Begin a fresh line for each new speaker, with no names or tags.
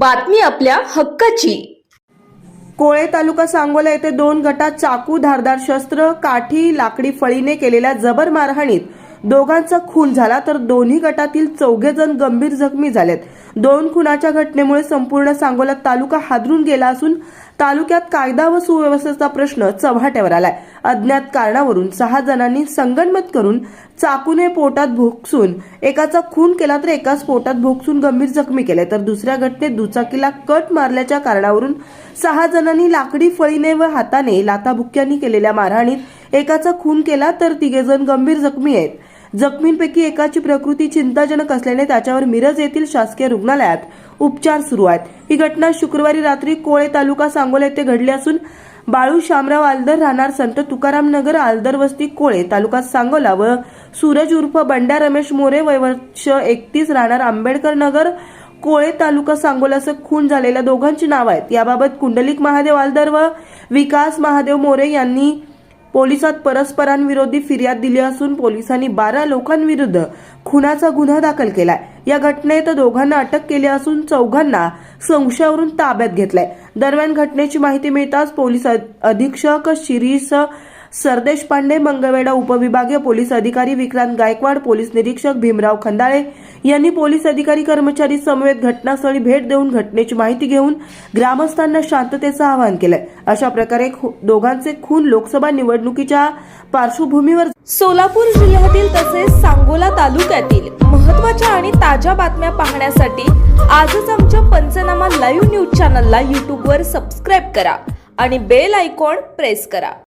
बातमी आपल्या हक्काची.
कोळे तालुका सांगोला येथे दोन गटात चाकू धारदार शस्त्र काठी लाकडी फळीने केलेल्या जबर मारहाणीत दोघांचा खून झाला तर दोन्ही गटातील चौघे जण गंभीर जखमी झालेत. दोन खुनाच्या घटनेमुळे संपूर्ण सांगोला तालुका हादरून गेला असून तालुक्यात कायदा व सुव्यवस्थेचा प्रश्न चव्हाट्यावर आलाय. अज्ञात कारणावरून सहा जणांनी संगनमत करून चाकूने पोटात भोगसून एकाचा खून केला तर एकाच पोटात भोगसून गंभीर जखमी केले. तर दुसऱ्या घटनेत दुचाकीला कट मारल्याच्या कारणावरून सहा जणांनी लाकडी फळीने व हाताने लाताबुक्क्यांनी केलेल्या मारहाणीत एकाचा खून केला तर तिघे जण गंभीर जखमी आहेत. जखमींपैकी एकाची प्रकृती चिंताजनक असल्याने त्याच्यावर मिरज येथील शासकीय रुग्णालयात उपचार सुरू आहेत. ही घटना शुक्रवारी रात्री कोळे तालुका सांगोला येथे घडली असून बाळू शामराव आलदर राहणार संत तुकाराम नगर आलदर वस्ती कोळे तालुका सांगोला व सूरज उर्फ बंड्या रमेश मोरे वय वर्ष एकतीस राहणार आंबेडकर नगर कोळे तालुका सांगोला असं खून झालेल्या दोघांची नावं आहेत. याबाबत कुंडलिक महादेव आलदर व विकास महादेव मोरे यांनी पोलिसात परस्परांविरोधी फिर्याद दिली असून पोलिसांनी बारा लोकांविरुद्ध खुनाचा गुन्हा दाखल केलाय. या घटनेत दोघांना अटक केली असून चौघांना संशयावरून ताब्यात घेतलाय. दरम्यान घटनेची माहिती मिळताच पोलीस अधीक्षक शिरीष सरदेश पांडे मंगळवेढा उपविभागीय पोलीस अधिकारी विक्रांत गायकवाड पोलीस निरीक्षक भीमराव खंदाळे यांनी पोलीस अधिकारी कर्मचारी समवेत घटनास्थळी भेट देऊन घटनेची माहिती घेऊन ग्रामस्थांना शांततेचं आवाहन केलंय. अशा प्रकारे खू- दोघांचे खून लोकसभा निवडणुकीच्या पार्श्वभूमीवर
सोलापूर जिल्ह्यातील तसेच सांगोला तालुक्यातील महत्त्वाच्या आणि ताज्या बातम्या पाहण्यासाठी आजच आमच्या पंचनामा लाईव्ह न्यूज चॅनलला यूट्यूबवर सबस्क्राईब करा आणि बेल आयकॉन प्रेस करा.